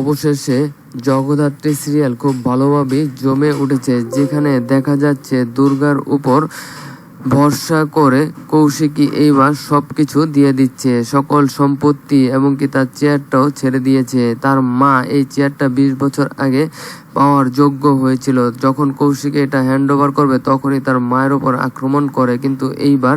অবশেষে জগদ্ধাত্রী সিরিয়াল খুব ভালোভাবেই জমে উঠেছে, যেখানে দেখা যাচ্ছে দুর্গার উপর ভরসা করে কৌশিকী এইবার সবকিছু দিয়ে দিচ্ছে। সকল সম্পত্তি এবং কি তার চেয়ারটাও ছেড়ে দিয়েছে। তার মা এই চেয়ারটা বিশ বছর আগে পাওয়ার যোগ্য হয়েছিল। যখন কৌশিক এটা হ্যান্ড করবে, তখনই তার মায়ের ওপর আক্রমণ করে, কিন্তু এইবার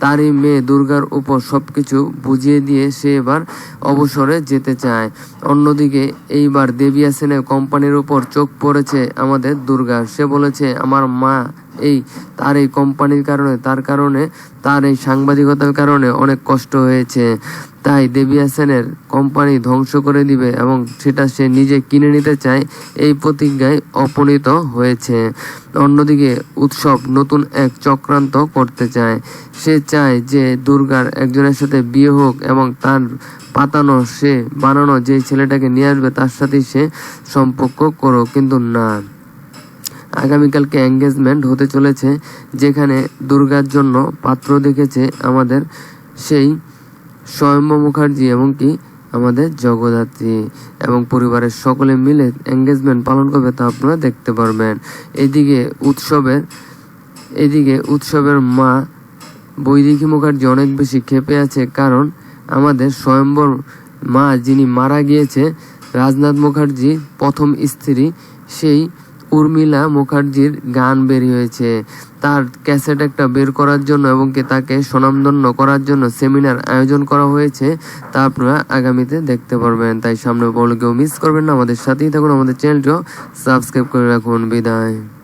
তারই মেয়ে দুর্গার উপর সবকিছু বুঝিয়ে দিয়ে সে এবার অবসরে যেতে চায়। অন্যদিকে এইবার দেবিয়া সেনের কোম্পানির উপর চোখ পড়েছে আমাদের দুর্গা। সে বলেছে, আমার মা এই তার এই কোম্পানির কারণে, তার কারণে, তার এই সাংবাদিকতার কারণে অনেক কষ্ট হয়েছে। তাই দেবিয়া সেনের কোম্পানি ধ্বংস করে দিবে এবং সেটা সে নিজে কিনে নিতে চায়, এই প্রতিজ্ঞায় অপনীত হয়েছে। অন্যদিকে উৎসব নতুন এক চক্রান্ত করতে চায়। সে চায় যে দুর্গার একজনের সাথে বিয়ে হোক এবং তার পাতানো সে বানানো যে ছেলেটাকে নিয়ে আসবে, তার সাথেই সে সম্পর্ক করো কিন্তু না। আগামীকালকে এঙ্গেজমেন্ট হতে চলেছে, যেখানে দুর্গার জন্য পাত্র দেখেছে আমাদের সেই স্বয়ম্ভ মুখার্জি এবং কি আমাদের জগদ্ধাত্রী। এবং পরিবারের সকলে মিলে এঙ্গেজমেন্ট পালন করবে তা আপনারা দেখতে পারবেন। এদিকে উৎসবের এদিকে উৎসবের মা বৈদেহী মুখার্জি অনেক বেশি ক্ষেপে আছে কারণ আমাদের স্বয়ম্বর মা যিনি মারা গিয়েছে, রাজনাথ মুখার্জি প্রথম স্ত্রী, সেই উর্মিলা মুখার্জির গান বের হয়েছে। তার ক্যাসেট একটা বের করার জন্য এবং কি তাকে স্বনামধন্য করার জন্য সেমিনার আয়োজন করা হয়েছে, তা আপনারা আগামীতে দেখতে পারবেন। তাই সামনে বলে কেউ মিস করবেন না। আমাদের সাথেই থাকুন। আমাদের চ্যানেলটিও সাবস্ক্রাইব করে রাখুন। বিদায়।